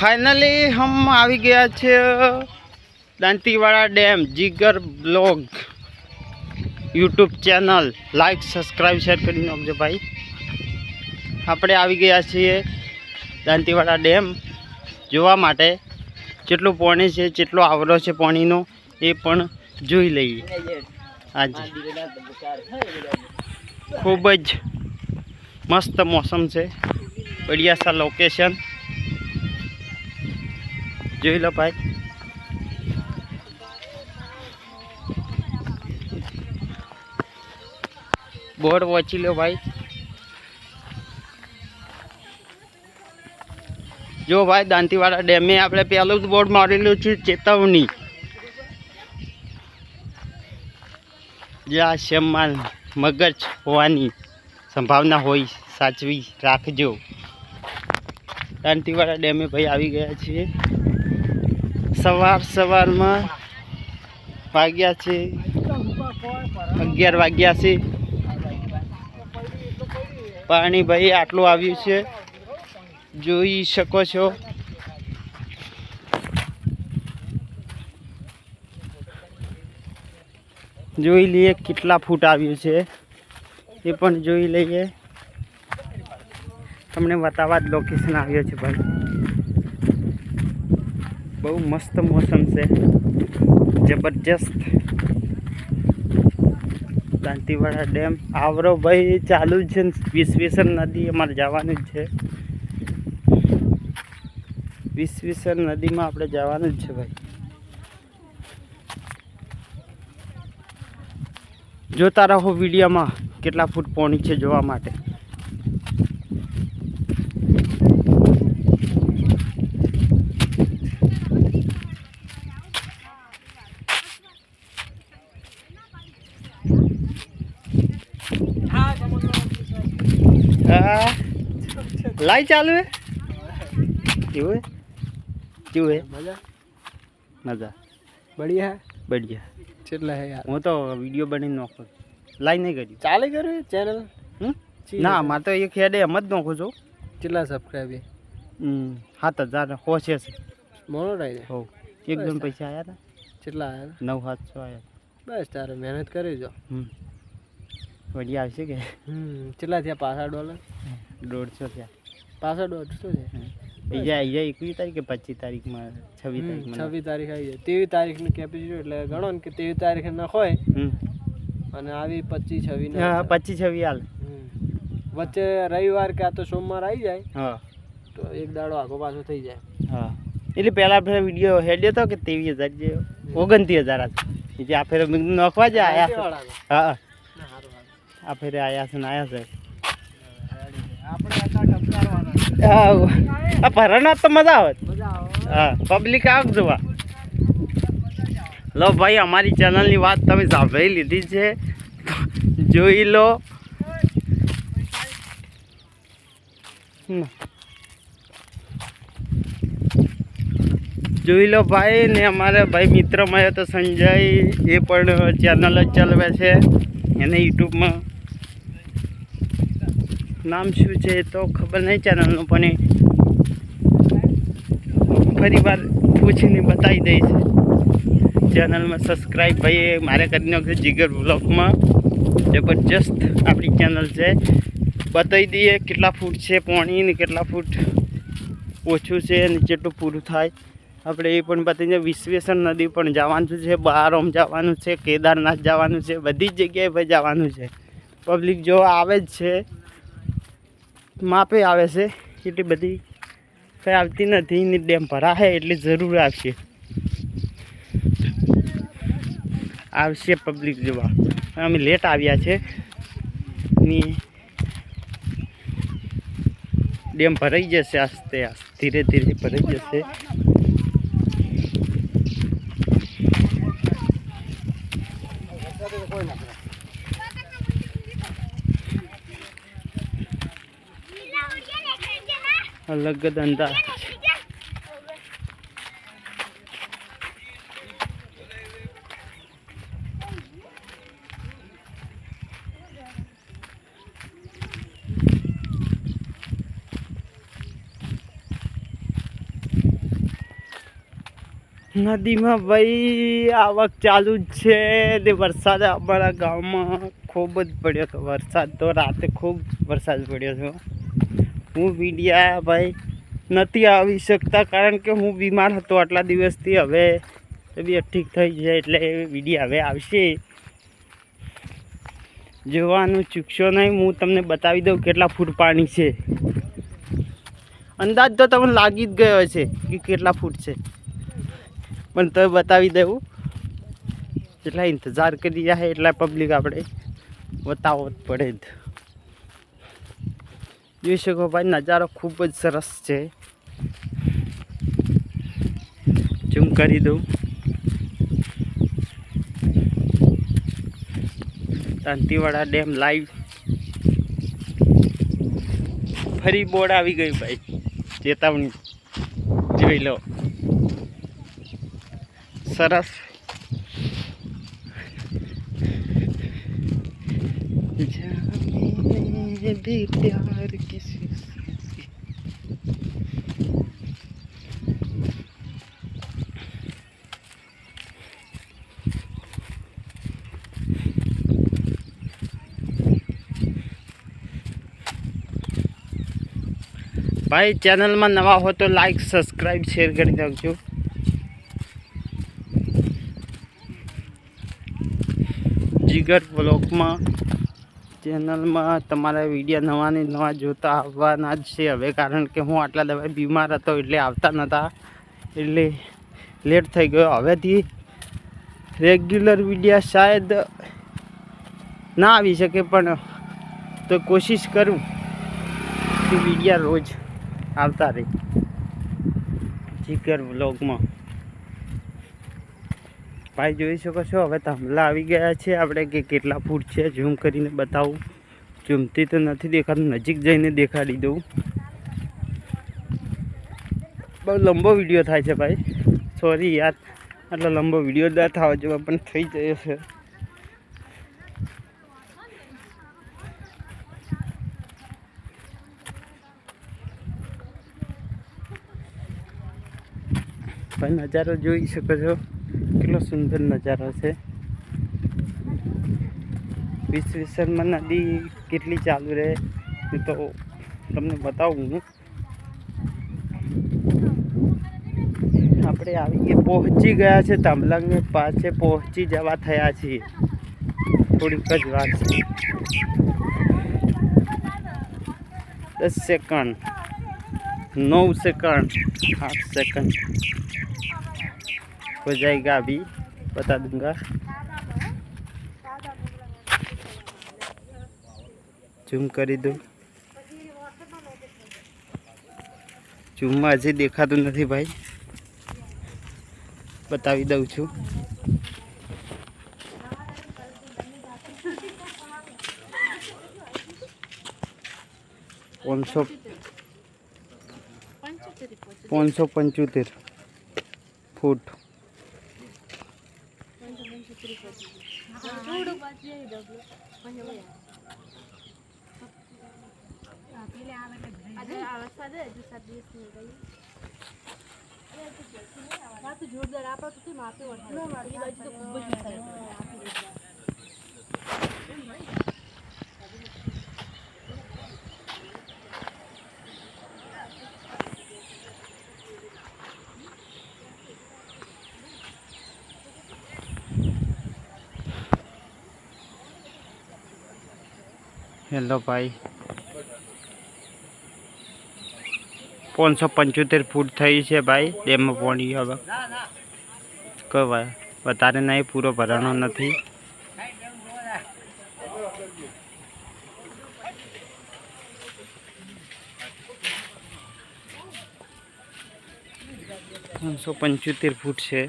Finally હમ આવી ગયા છે Dantiwada dam, Jigar blog YouTube channel. Like subscribe share કરી નાખજો ભાઈ. આપણે આવી ગયા છીએ દાંતીવાડા ડેમ જોવા માટે. કેટલું પાણી છે કેટલો આવરો છે પાણીનો, એ પણ જોઈ લઈએ. આજે. ખૂબ જ મસ્ત મોસમ છે. બઢિયા લોકેશન જોઈ લો ભાઈ. બોર્ડ વાંચી લો ભાઈ. જો ભાઈ, દાંતીવાડા ડેમે આપણે પહેલું જ બોર્ડ મારેલું છે, ચેતવણી. જ્યાં શેમમાં મગજ હોવાની સંભાવના હોય, સાચવી રાખજો. દાંતીવાડા ડેમે ભાઈ આવી ગયા છીએ. સવાર સવારમાં વાગ્યા છે. અગિયાર વાગ્યા છે. પાણી ભાઈ આટલું આવ્યું છે. જોઈ શકો છો. જોઈ લઈએ કેટલા ફૂટ આવ્યું છે. એ પણ જોઈ લઈએ. તમને બતાવવા જ લોકેશન આવ્યો છે ભાઈ. બહુ મસ્ત મોસમ છે. જબરજસ્ત. દાંતીવાડા ડેમ. આવરો ભાઈ, ચાલુ જ છે વિશ્વેશ્વર નદી અમારે જવાનું જ છે. વિશ્વેશ્વર નદીમાં આપણે જવાનું જ છે ભાઈ. જોતા રહો વિડીયોમાં કેટલા ફૂટ પોણી છે જોવા માટે હા લાઈ ચાલુ હે? કેવું હે? કેવું હે? મજા? મજા. બઢિયા બઢિયા. કેટલા હે યાર. હું તો વીડિયો બની નાખું લાઈ નહીં કર્યું ચાલે કર્યું ચેનલ? ના મારે તો એક હેડે એમ જ નાખું છું. કેટલા સબસ્ક્રાઈબ હમ, સાત હજાર હોશે છે મોડો ટાઈમ હો એકદમ પૈસા આવ્યા હતા કેટલા આવ્યા નવ સાતસો આવ્યા બસ તારે મહેનત કરી જો. હમ. વળી આવશે કે? હમ કેટલા થયા પાછા ડોલર? દોઢસો થયા. પાછા દોઢસો છે. બીજા જાય એકવીસ તારીખ કે પચીસ તારીખમાં છવ્વીસ તારીખ છવ્વીસ તારીખ આવી જાય. તેવી તારીખની કેપેસિટી એટલે ગણો ને કે તેવી તારીખે ન હોય અને આવી પચીસ છવ્વીસ હા પચીસ છવ્વીસ હાલ. વચ્ચે રવિવાર કે આ તો સોમવાર આવી જાય હા. તો એક દાડો આગો પાછો થઈ જાય. હા. એટલે પહેલાં ફેર વીડિયો હેડ્યો હતો કે ત્રેવીસ હજાર જે ઓગણત્રીસ હજાર એટલે આ ફેર નખવા જ આયા હા. આ ફેરે આયા છે ને આયા છે આપણે આટલા ટપકારવાના હા આ ભરણા તો મજા આવે. હા પબ્લિક આવ જોવા. લો ભાઈ અમારી ચેનલની વાત તમે સાંભળી લીધી છે. જોઈ લો. જોઈ લો ભાઈ ને અમારે ભાઈ મિત્ર મળ્યો તો સંજય એ પણ ચેનલ જ ચલાવે છે. એને યુટ્યુબમાં નામ શું છે તો ખબર નહીં ચેનલનું, પણ ફરી વાર પૂછીને બતાવી દઈશ. ચેનલમાં સબસ્ક્રાઈબ ભાઈ મારે કરી નાખ્યું જીગર બ્લોગમાં જબરજસ્ત આપણી ચેનલ છે. બતાવી દઈએ કેટલા ફૂટ છે પાણી ને કેટલા ફૂટ ઓછું છે અને જેટલું પૂરું થાય. આપણે એ પણ બતાવી દઈએ. વિશ્વેશ્વર નદી પણ જવાનું છે, બહારોમ જવાનું છે, કેદારનાથ જવાનું છે, બધી જ જગ્યાએ ભાઈ જવાનું છે. પબ્લિક જો આવે જ છે માપે આવે છે. એટલી બધી કંઈ આવતી નથી. ને ડેમ ભરાશે એટલે જરૂર આવશે. આવશે પબ્લિક જોવા. અમે લેટ આવ્યા છે. ને ડેમ ભરાઈ જશે આસ્તે આસ્તે. ધીરે ધીરે ભરાઈ જશે. અલગ જ અંદાજ. નદીમાં ભાઈ આવક ચાલુ જ છે. તે વરસાદ અમારા ગામમાં ખૂબ જ પડ્યો હતો. વરસાદ તો રાતે ખૂબ વરસાદ પડ્યો હતો. હું મીડિયા ભાઈ નથી આવી શકતા કારણ કે હું બીમાર હતો આટલા દિવસથી. હવે તબિયત ઠીક થઈ જાય એટલે વિડીયા હવે આવશે. જોવાનું ચૂકશો નહીં, હું તમને બતાવી દઉં કેટલા ફૂટ પાણી છે. અંદાજ તો તમને લાગી જ ગયો છે કે કેટલા ફૂટ છે. પણ તો બતાવી દેવું. એટલા ઇંતજાર કરી રહ્યા એટલા પબ્લિક આપણે બતાવવો જ પડે જ. જોઈ શકો ભાઈ, નજારો ખૂબ જ સરસ છે. ઝૂમ કરી દઉં. દાંતીવાડા ડેમ લાઈવ ફરી બોર્ડ આવી ગયું ભાઈ. ચેતવણી. જોઈ લો. સરસ. જાને भी प्यार किसी से ભાઈ ચેનલમાં નવા હો તો લાઈક સબસ્ક્રાઈબ શેર કરી નાખજો જીગર બ્લોકમાં ચેનલમાં તમારા વીડિયો નવા ને નવા જોતા આવવાના જ છે. હવે કારણ કે હું આટલા દવા બીમાર હતો એટલે આવતા નહોતા એટલે લેટ થઈ ગયો. હવેથી રેગ્યુલર વીડિયો શાયદ ના આવી શકે, પણ તો કોશિશ કરું કે વીડિયો રોજ આવતા રહે. જીગર બ્લોગમાં ભાઈ જોઈ શકો છો, હવે થાંભલા આવી ગયા છે આપણે કે કેટલા ફૂટ છે, ઝૂમ કરીને બતાવું. ઝૂમતી તો નથી દેખાતું, નજીક જઈને દેખાડી દઉં. બહુ લંબો વીડિયો થાય છે ભાઈ. સોરી યાર, આટલો લંબો વીડિયો ના થવા જેવા પણ થઈ જાય છે. ભાઈ નજારો જોઈ શકો છો. कितना सुंदर नज़ारा से। विश्वेश्वरमा नदी कितनी चालू रहे तो तमने बताऊ अपने आइए पहुँची गया से तमलंग में पास पहुँची जवा थया छी। थोड़ी कज बात से। दस सेकंड, नौ सेकंड, आठ सेकंड। हो जाएगा अभी बता दूंगा ઝૂમ કરી દઉં ઝૂમમાં હજી દેખાતું નથી ભાઈ બતાવી દઉં છું પાંચસો પાંચસો પંચોતેર ફૂટ જોરદાર આપા તો માપે વરસાદ તો ખૂબ જ વરસાદ હેલો ભાઈ. પાંચસો પંચોતેર ફૂટ થઈ છે ભાઈ, ડેમમાં પાણી હવે. કોઈ વધારે નહીં, પૂરો ભરાણો નથી. પાંચસો પંચોતેર ફૂટ છે.